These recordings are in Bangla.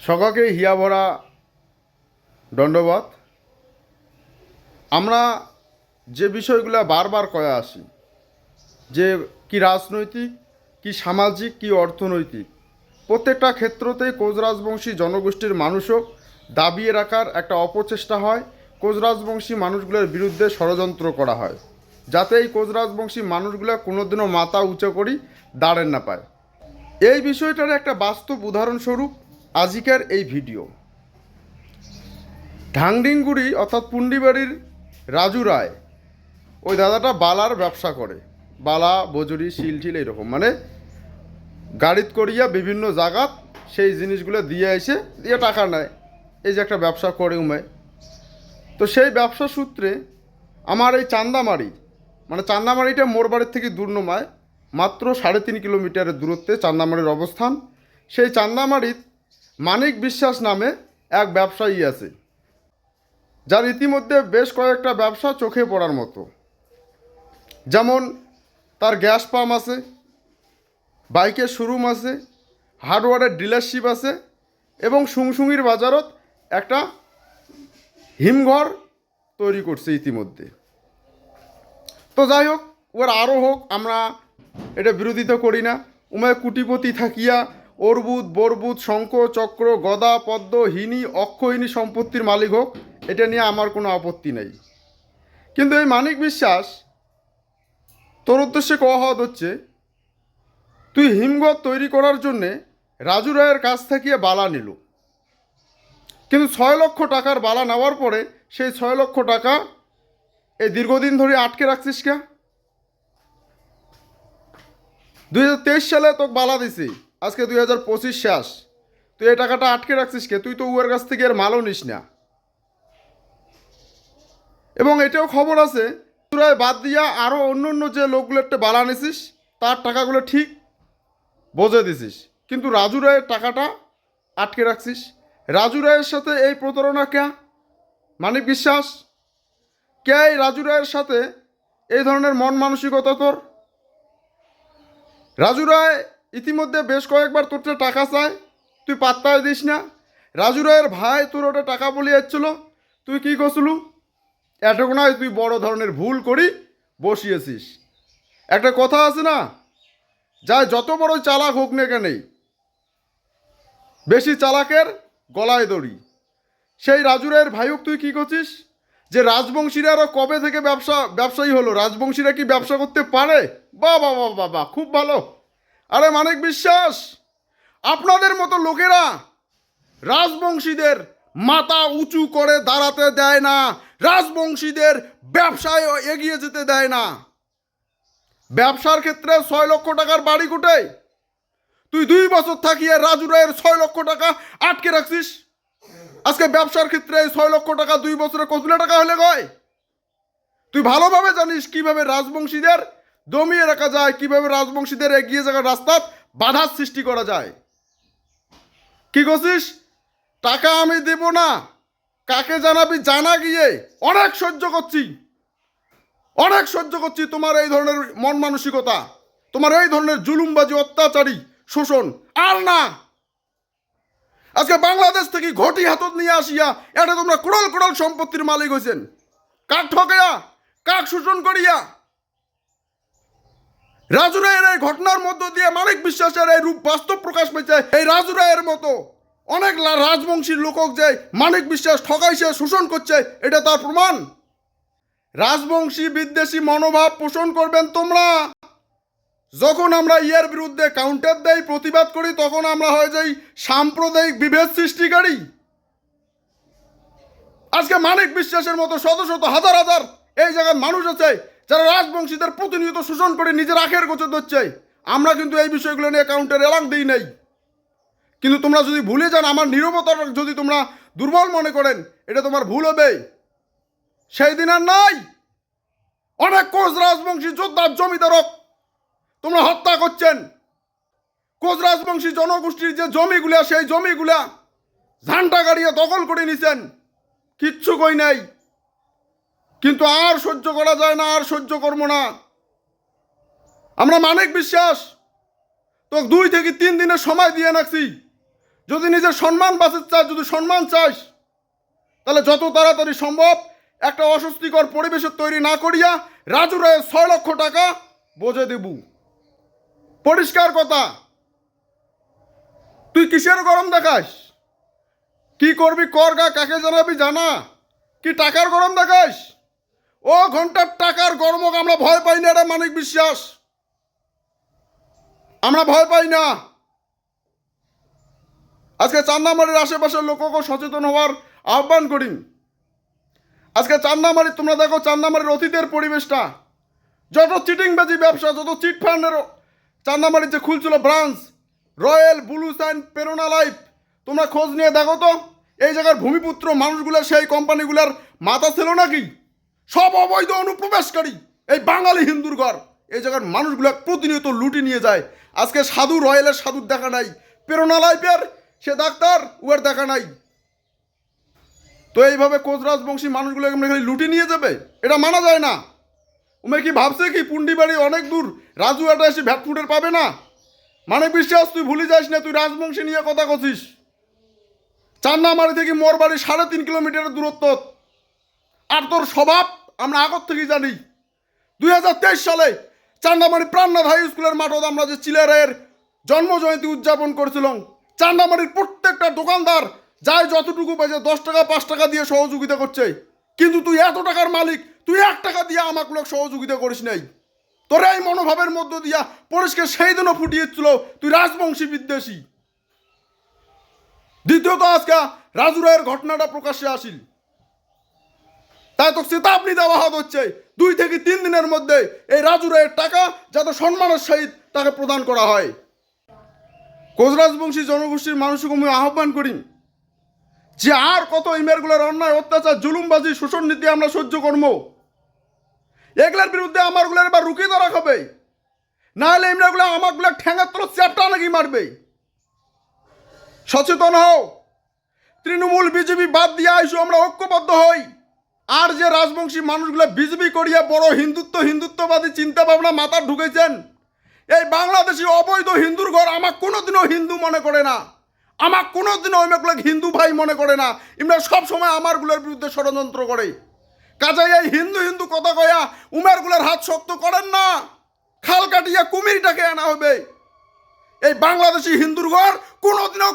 সকাকে হিয়া ভরা দণ্ডবাদ। আমরা যে বিষয়গুলো বারবার কয়ে আসি, যে কি রাজনৈতিক, কি সামাজিক, কি অর্থনৈতিক, প্রত্যেকটা ক্ষেত্রতেই কোচ রাজবংশী জনগোষ্ঠীর মানুষও দাবিয়ে রাখার একটা অপচেষ্টা হয়, কোচ রাজবংশী মানুষগুলোর বিরুদ্ধে ষড়যন্ত্র করা হয়, যাতে এই কোচ রাজবংশী মানুষগুলো কোনোদিনও মাথা উঁচু করি দাঁড়েন না পায়। এই বিষয়টার একটা বাস্তব উদাহরণস্বরূপ আজিকার এই ভিডিও। ঢাংডিংগুড়ি অর্থাৎ পুন্ডিবাড়ির রাজু রায়, ওই দাদাটা বালার ব্যবসা করে। বালা, বজরি, শিল টিল এরকম মানে গাড়িত করিয়া বিভিন্ন জায়গাত সেই জিনিসগুলো দিয়ে এসে দিয়ে টাকা নেয়। এই যে একটা ব্যবসা করে উমায় তো সেই ব্যবসা সূত্রে আমার এই চান্দামারি মানে চান্দামারিটা মোর বাড়ির থেকে দূর নমায়, মাত্র সাড়ে তিন কিলোমিটারের দূরত্বে চান্দামারির অবস্থান। সেই চান্দামারিত মানিক বিশ্বাস নামে এক ব্যবসায়ী আছে, যার ইতিমধ্যে বেশ কয়েকটা ব্যবসা চোখে পড়ার মতো। যেমন তার গ্যাস পাম্প আছে, বাইকের শোরুম আছে, হার্ডওয়ারের ডিলারশিপ আছে এবং সুংসুঙির বাজারত একটা হিমঘর তৈরি করছে ইতিমধ্যে। তো যাই হোক, ওর আরও হোক আমরা এটা বিরোধিতা করি না। উমায় কুটিপতি থাকিয়া অর্বুদ, বরবুদ, শঙ্খ, চক্র, গদা, পদ্ম, হিনী অক্ষহিনী সম্পত্তির মালিক হোক, এটা নিয়ে আমার কোনো আপত্তি নেই। কিন্তু এই মানিক বিশ্বাস, তোর উদ্দেশ্যে কওয়া হওয়া হচ্ছে, তুই হিমঘর তৈরি করার জন্যে রাজু রায়ের কাছ থেকে বালা নিল। কিন্তু ছয় লক্ষ টাকার বালা নেওয়ার পরে সেই ছয় লক্ষ টাকা এই দীর্ঘদিন ধরে আটকে রাখছিস কে? দুই হাজার তেইশ সালে তোকে বালা দিছি। আজকে দুই হাজার পঁচিশ শেষ। তুই এই টাকাটা আটকে রাখছিস কে? তুই তো উয়ের কাছ থেকে এর মালও নিস না। এবং এটাও খবর আছে তোরা বাদ দিয়া আরও অন্য অন্য যে লোকগুলো একটা বালা নিছিস, তার টাকাগুলো ঠিক বোঝে দিছিস। কিন্তু রাজু রায়ের টাকাটা আটকে রাখছিস। রাজু রায়ের সাথে এই প্রতারণা কে? মানিক বিশ্বাস। কে এই রাজু রায়ের সাথে এই ধরনের মন মানসিকতা তোর? রাজু রায় ইতিমধ্যে বেশ কয়েকবার তোর টাকা চায় তুই পাত্তায় দিস না। রাজু রায়ের ভাই তোর ওটা টাকা বলে যাচ্ছিল তুই কী করছিলু? এটুকু নয়, তুই বড় ধরনের ভুল করি বসিয়েছিস। একটা কথা আছে না যায় যত বড় চালাক হোক না কেন, বেশি চালাকের গলায় দড়ি। সেই রাজু রায়ের ভাইওক তুই কী করছিস? যে রাজবংশীরা আরও কবে থেকে ব্যবসা ব্যবসায়ী হলো? রাজবংশীরা কি ব্যবসা করতে পারে? বা বা বা বা খুব ভালো। আরে মানিক বিশ্বাস, আপনাদের মতো লোকেরা রাজবংশীদের মাথা উঁচু করে দাঁড়াতে দেয় না, রাজবংশীদের ব্যবসায় এগিয়ে যেতে দেয় না। ব্যবসার ক্ষেত্রে ছয় লক্ষ টাকার বাড়ি কুটে। তুই দুই বছর থাকিয়ে রাজু রায়ের ছয় লক্ষ টাকা আটকে রাখছিস। আজকে ব্যবসার ক্ষেত্রে ছয় লক্ষ টাকা দুই বছরে কতগুলো টাকা হলে গয় তুই ভালোভাবে জানিস কীভাবে রাজবংশীদের দমিয়ে রাখা যায়। কীভাবে রাজবংশীদের এগিয়ে যাওয়ার রাস্তাত বাধার সৃষ্টি করা যায়। কি করছিস? টাকা আমি দেব না। কাকে জানাবি? জানা গিয়ে অনেক সহ্য করছি। অনেক সহ্য করছি তোমার এই ধরনের মন মানসিকতা, তোমার এই ধরনের জুলুমবাজি, অত্যাচারী শোষণ। আর না। আজকে বাংলাদেশ থেকে ঘটি হাতত নিয়ে আসিয়া এটা তোমরা কোড়াল কোড়াল সম্পত্তির মালিক হয়েছেন কাক ঠকাইয়া, কাক শোষণ করিয়া রাজু রায়ের এই ঘটনার মধ্য দিয়ে মানিক বিশ্বাসের এই রূপ বাস্তব প্রকাশ পেয়েছে এই রাজু রায়ের মতো। অনেক রাজবংশীর লোকক যে মানিক বিশ্বাস ঠকাইছে শোষণ করছে, এটা তার প্রমাণ। রাজবংশী বিদ্বেষী মনোভাব পোষণ করবেন তোমরা। যখন আমরা ইয়ের বিরুদ্ধে কাউন্টার দেই, প্রতিবাদ করি, তখন আমরা হয়ে যাই সাম্প্রদায়িক বিভেদ সৃষ্টিকারী আজকে মানিক বিশ্বাসের মতো শত শত হাজার হাজার এই জায়গার মানুষ আছে যারা রাজবংশীদের প্রতিনিয়ত শোষণ করে নিজের আখের গোচর ধরছে, আমরা কিন্তু এই বিষয়গুলো নিয়ে কাউন্টার এলাং দিই নাই। কিন্তু তোমরা যদি ভুলে যান, আমার নিরবতার যদি তোমরা দুর্বল মনে করেন, এটা তোমার ভুল হবে। সেই দিন আর নাই। অনেক কোচ রাজবংশী যোদ্ধার জমিদারক তোমরা হত্যা করছেন। কোচ রাজবংশী জনগোষ্ঠীর যে জমিগুলা, সেই জমিগুলা ঝান্টা গাড়িয়ে দখল করে নিছেন। কিচ্ছু কই নাই। কিন্তু আর সহ্য করা যায় না, আর সহ্য করব না। আমরা মানিক বিশ্বাস। তো দুই থেকে তিন দিনের সময় দিয়ে রাখছি। যদি নিজের সম্মান বাঁচাতে চাস, যদি সম্মান চাস, তাহলে যত তাড়াতাড়ি সম্ভব একটা অস্বস্তিকর পরিবেশের তৈরি না করিয়া রাজু রায়ের ছয় লক্ষ টাকা বোঝে দেবু। পরিষ্কার কথা। তুই কিসের গরম দেখাস? কি করবি, কর গা, কাকে জানাবি জানা? কি টাকার গরম দেখাস? ও ঘণ্টার টাকার গরমক আমরা ভয় পাই না এটা মানিক বিশ্বাস। আমরা ভয় পাই না। আজকে চান্দামারির আশেপাশের লোককে সচেতন হওয়ার আহ্বান করি। আজকে চান্দামারি, তোমরা দেখো চান্দামারির অতীতের পরিবেশটা। যত চিটিংবাজি ব্যবসা, যত চিট ফান্ডের চান্দামারির যে খুলছিল ব্রাঞ্চ, রয়্যাল, ব্লু সাইন, পেরোনা লাইফ, তোমরা খোঁজ নিয়ে দেখো তো, এই জায়গার ভূমিপুত্র মানুষগুলোর সেই কোম্পানিগুলোর মাথা ছিল নাকি? সব অবৈধ অনুপ্রবেশকারী। এই বাঙালি হিন্দুর ঘর। এই জায়গার মানুষগুলো প্রতিনিয়ত লুটি নিয়ে যায়। আজকে সাধু রয়্যালের সাধুর দেখা নাই। প্রেরণা লাইফের সে ডাক্তার উয়ার দেখা নাই। তো এইভাবে কোচ রাজবংশী মানুষগুলো খালি লুটি নিয়ে যাবে? এটা মানা যায় না। উমে কি ভাবছে কি পুন্ডি বাড়ি অনেক দূর? রাজু এটা এসে ভ্যাটফুটের পাবে না? মানে বিশ্বাস, তুই ভুলে যাস না, তুই রাজবংশী নিয়ে কথা কছিস। চান্নামারি থেকে মোর বাড়ি সাড়ে তিন কিলোমিটারের দূরত্ব। আর তোর স্বভাব? আমরা আগর থেকেই জানি। দুই হাজার তেইশ সালে চান্দামারি প্রাণনাথ হাই স্কুলের মাঠত আমরা যে চিলারের জন্ম জয়ন্তী উদযাপন করেছিলাম, চান্দামারির প্রত্যেকটা দোকানদার যাই যতটুকু পেয়েছে, দশ টাকা, পাঁচ টাকা দিয়ে সহযোগিতা করছে। কিন্তু তুই এত টাকার মালিক, তুই এক টাকা দিয়ে আমাকে লোক সহযোগিতা করিস নাই। তোর এই মনোভাবের মধ্য দিয়া পরিষ্কার সেই দিনও ফুটিয়েছিল, তুই রাজবংশী বিদ্বেষী। দ্বিতীয়ত আজকে রাজু রায়ের ঘটনাটা প্রকাশ্যে আসিল। তাই তো চেতাবনি দেওয়া হচ্ছে। দুই থেকে তিন দিনের মধ্যে এই রাজু রায়ের টাকা যাতে সম্মানের সহিত তাকে প্রদান করা হয়। কোচরাজবংশী জনগোষ্ঠীর মানুষকে আমি আহ্বান করি। যে আর কত ইমেলগুলোর অন্যায়, অত্যাচার, জুলুমবাজি, শোষণ নীতি আমরা সহ্য করব। এগুলোর বিরুদ্ধে আমারগুলোর এবার রুকিয়ে ধরা হবে না হলে ইমরাগুলো আমারগুলো ঠ্যাঙার তল, চ্যাপটা নাকি মারবে। সচেতন হও। তৃণমূল, বিজেপি বাদ দিয়ে আইসো, আমরা ঐক্যবদ্ধ হই। আর যে রাজবংশী মানুষগুলো বিজেপি করিয়া বড় হিন্দুত্ব, হিন্দুত্ববাদী চিন্তা ভাবনা মাথা ঢুকেছেন, এই বাংলাদেশি অবৈধ হিন্দুর ঘর আমার কোনোদিনও হিন্দু মনে করে না। আমার কোনোদিনও ওইগুলো হিন্দু ভাই মনে করে না। ইমরা সব সময় আমারগুলোর বিরুদ্ধে ষড়যন্ত্র করে। কাজেই এই হিন্দু হিন্দু কথা কয়া উমেরগুলোর হাত শক্ত করেন না। খাল কাটিয়া কুমিরটাকে আনা হবে। এই বাংলাদেশি হিন্দুর ঘর কোনোদিনও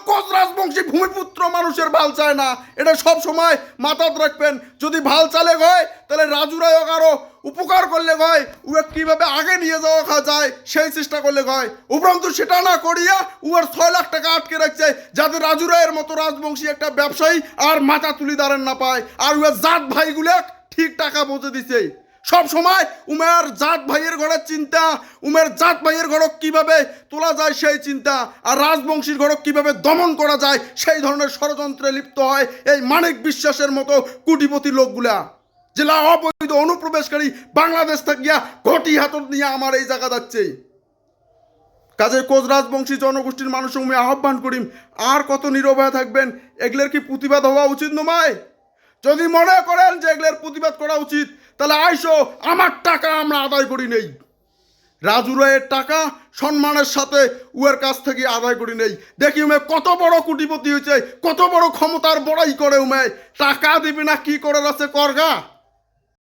কোচ ভূমিপুত্র মানুষের ভালো চায় না। এটা সব সময় মাথাত রাখবেন। যদি ভালো চালে হয়, তাহলে রাজু রায় আরও উপকার করলে হয়। উয়ে কীভাবে আগে নিয়ে যাওয়া যায়, সেই চেষ্টা করলে হয়। উপরন্তু সেটা না করিয়া উয়ার ছয় লাখ টাকা আটকে রাখছে, যাতে রাজু রায়ের মতো রাজবংশী একটা ব্যবসায়ী আর মাথা তুলি দাঁড়ান না পায়। আর উয়ার জাত ভাইগুলো ঠিক টাকা পৌঁছে দিছে। সব সময় উমের জাত ভাইয়ের ঘরের চিন্তা, উমের জাত ভাইয়ের ঘরক কীভাবে তোলা যায় সেই চিন্তা, আর রাজবংশীর ঘরক কীভাবে দমন করা যায় সেই ধরনের ষড়যন্ত্রে লিপ্ত হয় এই মানিক বিশ্বাসের মতো কোটিপতি লোকগুলা। জেলা অবৈধ অনুপ্রবেশকারী বাংলাদেশ থাকিয়া ঘটি হাতত নিয়ে আমার এই জায়গা যাচ্ছে। কাজে কোচ রাজবংশী জনগোষ্ঠীর মানুষ আমি আহ্বান করিম, আর কত নিরবয় থাকবেন, এগুলোর কি প্রতিবাদ হওয়া উচিত নয় যদি মনে করেন যে এগুলোর প্রতিবাদ করা উচিত তাহলে আইসো, আমার টাকা আমরা আদায় করি নেই। রাজু রায়ের টাকা সম্মানের সাথে উয়ের কাছ থেকে আদায় করি নেই। দেখি উমে কত বড় কুটিপতি হয়েছে, কত বড় ক্ষমতার বড়াই করে উমে। টাকা দিবি না, কি করে আছে করগা?